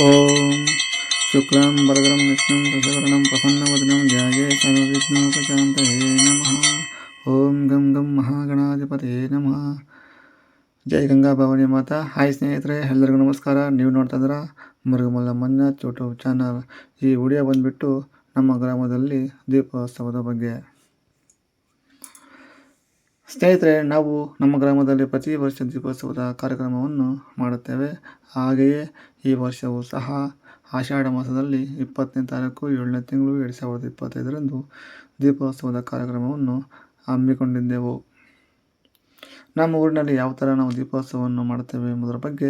ॐ शुक्लां वरदरं विष्णुं शशिवर्णं प्रसन्नवदनं ध्याये सर्वविघ्नोपशान्तये नमः ಓಂ ಗಂ ಗಂ ಮಹಾಗಣಾಧಿಪತಿ ನಮಃ ಜೈ ಗಂಗಾ ಭವಾನಿ ಮಾತಾ ಹಾಯ್ ಸ್ನೇಹಿತರೆ ಎಲ್ಲರಿಗೂ ನಮಸ್ಕಾರ ನೀವು ನೋಡ್ತಾ ಇದ್ದೀರಾ ಮುರುಗಮಲ್ಲ ಮಂಜುನಾಥ್ ಯೂಟ್ಯೂಬ್ ಚಾನಲ್ ಈ ವಿಡಿಯೋ ಬಂದುಬಿಟ್ಟು ನಮ್ಮ ಗ್ರಾಮದಲ್ಲಿ ದೀಪೋತ್ಸವದ ಬಗ್ಗೆ ಸ್ನೇಹಿತರೆ, ನಾವು ನಮ್ಮ ಗ್ರಾಮದಲ್ಲಿ ಪ್ರತಿ ವರ್ಷ ದೀಪೋತ್ಸವದ ಕಾರ್ಯಕ್ರಮವನ್ನು ಮಾಡುತ್ತೇವೆ. ಹಾಗೆಯೇ ಈ ವರ್ಷವೂ ಸಹ ಆಷಾಢ ಮಾಸದಲ್ಲಿ ಇಪ್ಪತ್ತನೇ ತಾರೀಕು ಏಳನೇ ತಿಂಗಳು ಎರಡು ಸಾವಿರದ ಇಪ್ಪತ್ತೈದರಂದು ದೀಪೋತ್ಸವದ ಕಾರ್ಯಕ್ರಮವನ್ನು ಹಮ್ಮಿಕೊಂಡಿದ್ದೆವು. ನಮ್ಮ ಊರಿನಲ್ಲಿ ಯಾವ ಥರ ನಾವು ದೀಪೋತ್ಸವವನ್ನು ಮಾಡುತ್ತೇವೆ ಎಂಬುದರ ಬಗ್ಗೆ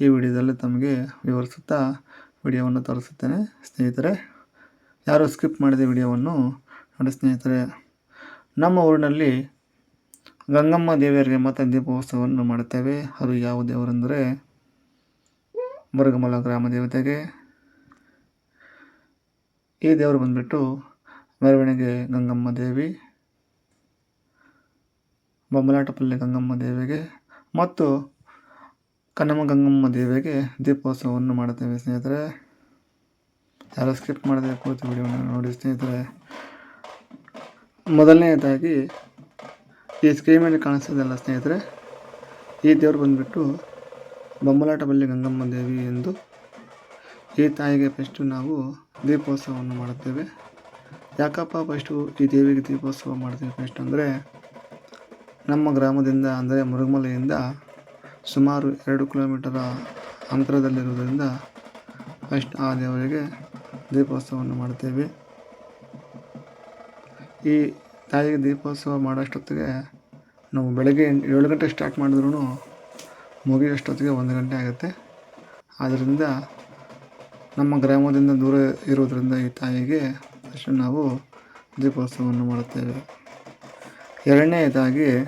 ಈ ವಿಡಿಯೋದಲ್ಲಿ ತಮಗೆ ವಿವರಿಸುತ್ತಾ ವಿಡಿಯೋವನ್ನು ತೋರಿಸುತ್ತೇನೆ. ಸ್ನೇಹಿತರೆ, ಯಾರು ಸ್ಕಿಪ್ ಮಾಡಿದ ವಿಡಿಯೋವನ್ನು ನೋಡಿ ಸ್ನೇಹಿತರೆ. ನಮ್ಮ ಊರಿನಲ್ಲಿ ಗಂಗಮ್ಮ ದೇವಿಯರಿಗೆ ಮತ್ತು ದೀಪೋತ್ಸವವನ್ನು ಮಾಡುತ್ತೇವೆ. ಅದು ಯಾವ ದೇವರೆಂದರೆ ಮುರುಗಮಲ ಗ್ರಾಮ ದೇವತೆಗೆ. ಈ ದೇವರು ಬಂದುಬಿಟ್ಟು ಮೆರವಣಿಗೆ ಗಂಗಮ್ಮ ದೇವಿ ಬೊಮ್ಮಲಾಟಪಲ್ಲಿ ಗಂಗಮ್ಮ ದೇವಿಗೆ ಮತ್ತು ಕನ್ನಮ್ಮ ಗಂಗಮ್ಮ ದೇವಿಗೆ ದೀಪೋತ್ಸವವನ್ನು ಮಾಡುತ್ತೇವೆ ಸ್ನೇಹಿತರೆ. ಯಾರು ಸ್ಕಿಪ್ ಮಾಡಿದೆ ಕೂತು ವಿಡಿಯೋವನ್ನು ನೋಡಿ ಸ್ನೇಹಿತರೆ. ಮೊದಲನೆಯದಾಗಿ ಈ ಸ್ಕ್ರೀನಲ್ಲಿ ಕಾಣಿಸ್ತದಲ್ಲ ಸ್ನೇಹಿತರೆ, ಈ ದೇವರು ಬಂದುಬಿಟ್ಟು ಬೊಮ್ಮಲಾಟಬಲ್ಲಿ ಗಂಗಮ್ಮ ದೇವಿ ಎಂದು ಈ ತಾಯಿಗೆ ಫಸ್ಟು ನಾವು ದೀಪೋತ್ಸವವನ್ನು ಮಾಡುತ್ತೇವೆ. ಯಾಕಪ್ಪ ಫಸ್ಟು ಈ ದೇವಿಗೆ ದೀಪೋತ್ಸವ ಮಾಡ್ತೀವಿ ಫಸ್ಟ್ ಅಂದರೆ, ನಮ್ಮ ಗ್ರಾಮದಿಂದ ಅಂದರೆ ಮುರುಗಮಲೆಯಿಂದ ಸುಮಾರು ಎರಡು ಕಿಲೋಮೀಟರ ಅಂತರದಲ್ಲಿರುವುದರಿಂದ ಫಸ್ಟ್ ಆ ದೇವರಿಗೆ ದೀಪೋತ್ಸವವನ್ನು ಮಾಡುತ್ತೇವೆ. ಈ ತಾಯಿಗೆ ದೀಪೋತ್ಸವ ಮಾಡೋಷ್ಟೊತ್ತಿಗೆ ನಾವು ಬೆಳಗ್ಗೆ ಏಳು ಗಂಟೆ ಸ್ಟಾರ್ಟ್ ಮಾಡಿದ್ರೂ ಮುಗಿಯೋಷ್ಟೊತ್ತಿಗೆ ಒಂದು ಗಂಟೆ ಆಗುತ್ತೆ. ಆದ್ದರಿಂದ ನಮ್ಮ ಗ್ರಾಮದಿಂದ ದೂರ ಇರೋದರಿಂದ ಈ ತಾಯಿಗೆ ಅಷ್ಟು ನಾವು ದೀಪೋತ್ಸವವನ್ನು ಮಾಡುತ್ತೇವೆ. ಎರಡನೆಯದಾಗಿ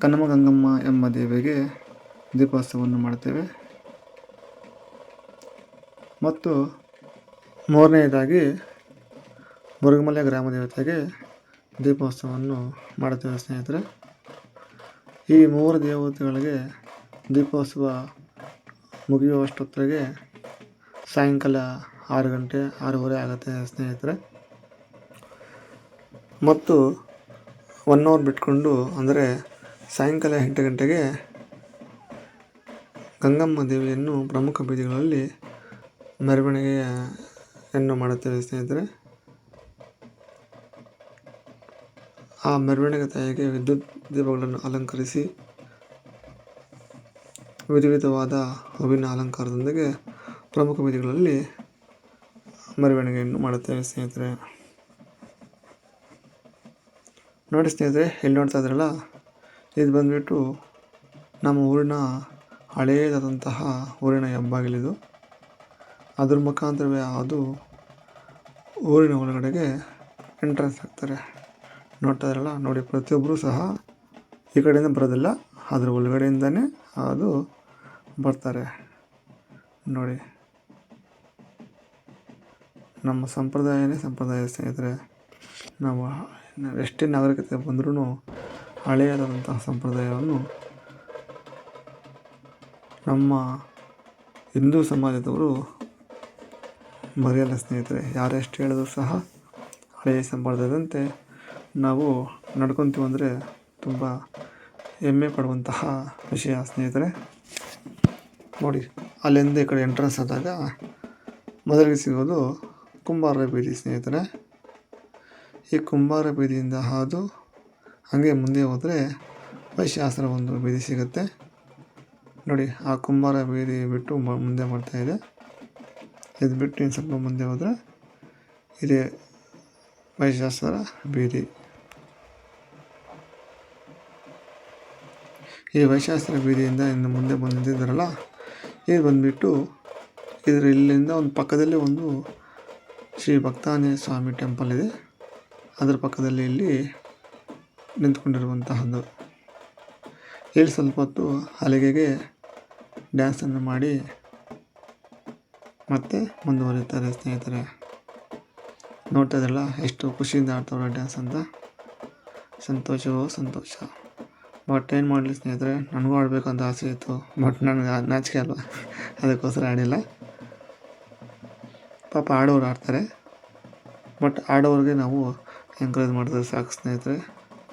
ಕನ್ನಮ ಗಂಗಮ್ಮ ಎಂಬ ದೇವಿಗೆ ದೀಪೋತ್ಸವವನ್ನು ಮಾಡುತ್ತೇವೆ. ಮತ್ತು ಮೂರನೆಯದಾಗಿ ಮುರುಗಮಲೆ ಗ್ರಾಮ ದೇವತೆಗೆ ದೀಪೋತ್ಸವವನ್ನು ಮಾಡುತ್ತೇವೆ ಸ್ನೇಹಿತರೆ. ಈ ಮೂರು ದೇವತೆಗಳಿಗೆ ದೀಪೋತ್ಸವ ಮುಗಿಯುವಷ್ಟೊತ್ತಿಗೆ ಸಾಯಂಕಾಲ ಆರು ಗಂಟೆ, ಆರೂವರೆ ಆಗುತ್ತೆ ಸ್ನೇಹಿತರೆ. ಮತ್ತು ಒನ್ ಅವರ್ ಬಿಟ್ಕೊಂಡು ಅಂದರೆ ಸಾಯಂಕಾಲ ಎಂಟು ಗಂಟೆಗೆ ಗಂಗಮ್ಮ ದೇವಿಯನ್ನು ಪ್ರಮುಖ ಬೀದಿಗಳಲ್ಲಿ ಮೆರವಣಿಗೆಯನ್ನು ಮಾಡುತ್ತೇವೆ ಸ್ನೇಹಿತರೆ. ಆ ಮೆರವಣಿಗೆ ತಾಯಿಗೆ ವಿದ್ಯುತ್ ದೀಪಗಳನ್ನು ಅಲಂಕರಿಸಿ ವಿಧ ವಿಧವಾದ ಹೂವಿನ ಅಲಂಕಾರದೊಂದಿಗೆ ಪ್ರಮುಖ ಬೀದಿಗಳಲ್ಲಿ ಮೆರವಣಿಗೆಯನ್ನು ಮಾಡುತ್ತೇವೆ ಸ್ನೇಹಿತರೆ. ನೋಡಿ ಸ್ನೇಹಿತರೆ, ಎಲ್ಲಿ ನೋಡ್ತಾ ಇದ್ರಲ್ಲ, ಇದು ಬಂದುಬಿಟ್ಟು ನಮ್ಮ ಊರಿನ ಹಳೆಯದಾದಂತಹ ಊರಿನ ಹೆಬ್ಬಾಗಿಲಿದು. ಅದ್ರ ಮುಖಾಂತರವೇ ಅದು ಊರಿನ ಒಳಗಡೆಗೆ ಎಂಟ್ರೆನ್ಸ್ ಆಗ್ತಾರೆ ನೋಡ್ತಾ ನೋಡಿ ಪ್ರತಿಯೊಬ್ಬರೂ ಸಹ ಈ ಕಡೆಯಿಂದ ಬರೋದಿಲ್ಲ ಅದ್ರ ಒಳಗಡೆಯಿಂದನೇ ಅದು ಬರ್ತಾರೆ. ನೋಡಿ, ನಮ್ಮ ಸಂಪ್ರದಾಯನೇ ಸಂಪ್ರದಾಯ ಸ್ನೇಹಿತರೆ, ನಾವು ನಾವು ಎಷ್ಟೇ ನಾಗರಿಕತೆ ಬಂದರೂ ಹಳೆಯದಾದಂತಹ ಸಂಪ್ರದಾಯವನ್ನು ನಮ್ಮ ಹಿಂದೂ ಸಮಾಜದವರು ಮರೆಯಲ್ಲ ಸ್ನೇಹಿತರೆ. ಯಾರೆಷ್ಟು ಹೇಳಿದ್ರು ಸಹ ಹಳೆಯ ಸಂಪ್ರದಾಯದಂತೆ ನಾವು ನಡ್ಕೊತೀವಿ ಅಂದರೆ ತುಂಬ ಹೆಮ್ಮೆ ಪಡುವಂತಹ ವಿಷಯ, ಸ್ನೇಹಿತರೆ. ನೋಡಿ ಅಲ್ಲಿಂದ ಈ ಕಡೆ ಎಂಟ್ರೆನ್ಸ್ ಆದಾಗ ಮೊದಲಿಗೆ ಸಿಗೋದು ಕುಂಬಾರ ಬೀದಿ, ಸ್ನೇಹಿತರೆ. ಈ ಕುಂಬಾರ ಬೀದಿಯಿಂದ ಹಾದು ಹಾಗೆ ಮುಂದೆ ಹೋದರೆ ವೈಶ್ಯಾಸ್ತ್ರ ಒಂದು ಬೀದಿ ಸಿಗುತ್ತೆ. ನೋಡಿ, ಆ ಕುಂಬಾರ ಬೀದಿ ಬಿಟ್ಟು ಮುಂದೆ ಮಾಡ್ತಾಯಿದೆ ಇದು. ಬಿಟ್ಟು ಇನ್ನು ಸ್ವಲ್ಪ ಮುಂದೆ ಹೋದರೆ ಇದೇ ವೈಶ್ಯಾಸ್ತ್ರ ಬೀದಿ. ಈ ವೈಶಾಸ್ತ್ರ ಬೀದಿಯಿಂದ ಇನ್ನು ಮುಂದೆ ಬಂದಿದ್ದಾರಲ್ಲ? ಇದು ಬಂದುಬಿಟ್ಟು ಇದರ ಇಲ್ಲಿಂದ ಒಂದು ಪಕ್ಕದಲ್ಲಿ ಒಂದು ಶ್ರೀ ಭಕ್ತಾನೇ ಸ್ವಾಮಿ ಟೆಂಪಲ್ ಇದೆ. ಅದರ ಪಕ್ಕದಲ್ಲಿ ಇಲ್ಲಿ ನಿಂತ್ಕೊಂಡಿರುವಂತಹದ್ದು. ಇಲ್ಲಿ ಸ್ವಲ್ಪ ಹೊತ್ತು ಹಲಗೆಗೆ ಡ್ಯಾನ್ಸನ್ನು ಮಾಡಿ ಮತ್ತೆ ಮುಂದುವರಿತಾರೆ ಸ್ನೇಹಿತರೆ. ನೋಡ್ತಾ ಇದ್ರಲ್ಲ ಎಷ್ಟು ಖುಷಿಯಿಂದ ಆಡ್ತಾವ್ರೆ ಡ್ಯಾನ್ಸ್ ಅಂತ. ಸಂತೋಷವೋ ಸಂತೋಷ. ಬಟ್ ಏನು ಮಾಡಲಿ ಸ್ನೇಹಿತರೆ, ನನಗೂ ಆಡಬೇಕು ಅಂತ ಆಸೆ ಇತ್ತು. ಬಟ್ ನನಗೆ ನಾಚಿಕೆ ಅಲ್ವಾ? ಅದಕ್ಕೋಸ್ಕರ ಆಡಿಲ್ಲ. ಪಾಪ ಆಡೋರು ಆಡ್ತಾರೆ. ಬಟ್ ಆಡೋರಿಗೆ ನಾವು ಎಂಕರೇಜ್ ಮಾಡಿದ್ರೆ ಸಾಕು ಸ್ನೇಹಿತರೆ.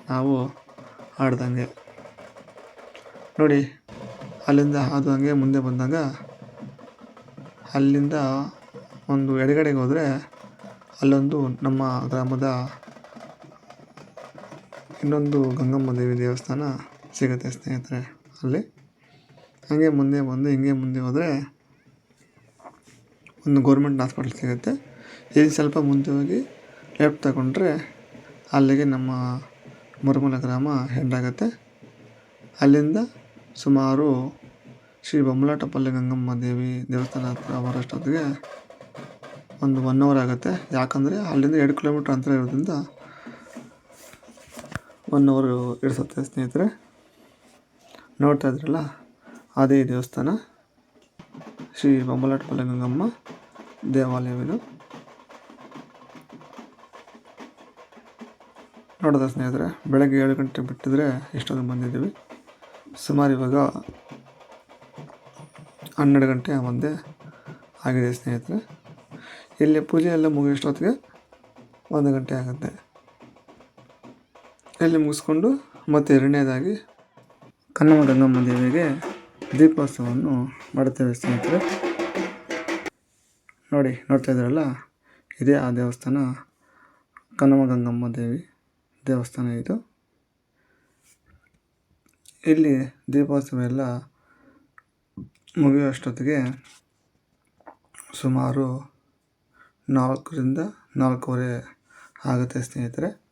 ನಾವು ಆಡ್ದಂಗೆ. ನೋಡಿ, ಅಲ್ಲಿಂದ ಹಂಗೆ ಮುಂದೆ ಬಂದಾಗ, ಅಲ್ಲಿಂದ ಒಂದು ಎಡಗಡೆಗೆ ಹೋದರೆ, ಅಲ್ಲೊಂದು ನಮ್ಮ ಗ್ರಾಮದ ಇನ್ನೊಂದು ಗಂಗಮ್ಮ ದೇವಿ ದೇವಸ್ಥಾನ ಸಿಗುತ್ತೆ ಸ್ನೇಹಿತರೆ ಅಲ್ಲಿ. ಹಾಗೆ ಮುಂದೆ ಬಂದು ಹಿಂಗೆ ಮುಂದೆ ಹೋದರೆ ಒಂದು ಗೌರ್ಮೆಂಟ್ ಹಾಸ್ಪಿಟ್ಲ್ ಸಿಗುತ್ತೆ. ಇಲ್ಲಿ ಸ್ವಲ್ಪ ಮುಂದೆ ಹೋಗಿ ಲೆಫ್ಟ್ ತಗೊಂಡ್ರೆ ಅಲ್ಲಿಗೆ ನಮ್ಮ ಮುರುಮಲ ಗ್ರಾಮ ಎಂಡಾಗುತ್ತೆ ಅಲ್ಲಿಂದ ಸುಮಾರು ಶ್ರೀ ಬೊಮ್ಮಲಾಟಪಲ್ಲಿ ಗಂಗಮ್ಮ ದೇವಿ ದೇವಸ್ಥಾನ ಹತ್ರ ಬರೋಷ್ಟೊತ್ತಿಗೆ ಒಂದು ಒನ್ ಅವರ್ ಆಗುತ್ತೆ. ಯಾಕಂದರೆ ಅಲ್ಲಿಂದ ಎರಡು ಕಿಲೋಮೀಟ್ರ್ ಅಂತರ ಇರೋದ್ರಿಂದ ಒನ್ ಅವರು ಇಡಿಸುತ್ತೆ ಸ್ನೇಹಿತರೆ. ನೋಡ್ತಾ ಇದ್ರಲ್ಲ, ಅದೇ ದೇವಸ್ಥಾನ. ಶ್ರೀ ಬೊಮ್ಮಲಾಟ ಗಂಗಮ್ಮ ದೇವಾಲಯವಿದು ನೋಡಿದ ಸ್ನೇಹಿತರೆ, ಬೆಳಗ್ಗೆ ಏಳು ಗಂಟೆ ಬಿಟ್ಟಿದ್ರೆ ಎಷ್ಟೊಂದು ಬಂದಿದ್ದೀವಿ? ಸುಮಾರು ಇವಾಗ ಹನ್ನೆರಡು ಗಂಟೆ ಮುಂದೆ ಆಗಿದೆ ಸ್ನೇಹಿತರೆ. ಇಲ್ಲಿ ಪೂಜೆ ಎಲ್ಲ ಮುಗಿಯೋಷ್ಟೊತ್ತಿಗೆ ಒಂದು ಗಂಟೆ ಆಗುತ್ತೆ. ಇಲ್ಲಿ ಮುಗಿಸ್ಕೊಂಡು ಮತ್ತೆ ಎರಡನೇದಾಗಿ ಕನ್ನಮ ಗಂಗಮ್ಮ ದೇವಿಗೆ ದೀಪೋತ್ಸವವನ್ನು ಮಾಡುತ್ತೇವೆ ಸ್ನೇಹಿತರೆ. ನೋಡಿ, ನೋಡ್ತಾ ಇದ್ದೀರಲ್ಲ? ಇದೇ ಆ ದೇವಸ್ಥಾನ ಕನ್ನಮಗಂಗಮ್ಮ ದೇವಿ ದೇವಸ್ಥಾನ ಇದು. ಇಲ್ಲಿ ದೀಪೋತ್ಸವ ಎಲ್ಲ ಮುಗಿಯುವಷ್ಟೊತ್ತಿಗೆ ಸುಮಾರು ನಾಲ್ಕರಿಂದ ನಾಲ್ಕೂವರೆ ಆಗುತ್ತೆ ಸ್ನೇಹಿತರೆ.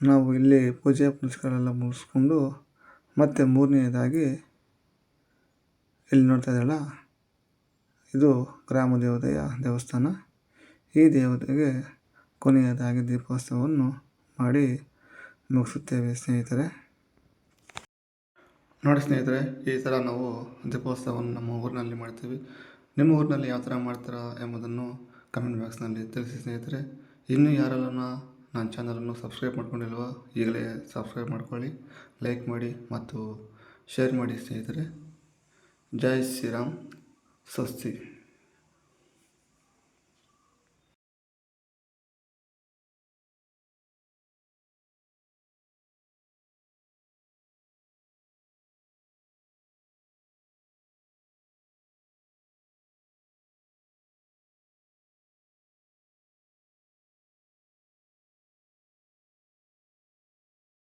ನಾವು ಇಲ್ಲಿ ಪೂಜೆ ಪುನಸ್ಕಾರೆಲ್ಲ ಮುಗಿಸ್ಕೊಂಡು ಮತ್ತೆ ಮೂರನೇದಾಗಿ ಇಲ್ಲಿ ನೋಡ್ತಾ ಇದ್ದೀರಲ್ಲ, ಇದು ಗ್ರಾಮ ದೇವತೆಯ ದೇವಸ್ಥಾನ. ಈ ದೇವತೆಗೆ ಕೊನೆಯದಾಗಿ ದೀಪೋತ್ಸವವನ್ನು ಮಾಡಿ ಮುಗಿಸುತ್ತೇವೆ ಸ್ನೇಹಿತರೆ. ನೋಡಿ ಸ್ನೇಹಿತರೆ, ಈ ಥರ ನಾವು ದೀಪೋತ್ಸವವನ್ನು ನಮ್ಮ ಊರಿನಲ್ಲಿ ಮಾಡ್ತೀವಿ. ನಿಮ್ಮ ಊರಿನಲ್ಲಿ ಯಾವ ಥರ ಮಾಡ್ತೀರಾ ಎಂಬುದನ್ನು ಕಮೆಂಟ್ ಬಾಕ್ಸ್ನಲ್ಲಿ ತಿಳಿಸಿ ಸ್ನೇಹಿತರೆ. ಇನ್ನೂ ಯಾರೆಲ್ಲ ನನ್ನ ಚಾನಲನ್ನು ಸಬ್ಸ್ಕ್ರೈಬ್ ಮಾಡ್ಕೊಂಡಿಲ್ವ, ಈಗಲೇ ಸಬ್ಸ್ಕ್ರೈಬ್ ಮಾಡ್ಕೊಳ್ಳಿ, ಲೈಕ್ ಮಾಡಿ ಮತ್ತು ಶೇರ್ ಮಾಡಿ ಸ್ನೇಹಿತರೆ. ಜೈ ಶ್ರೀರಾಮ್, ಸ್ವಸ್ತಿ.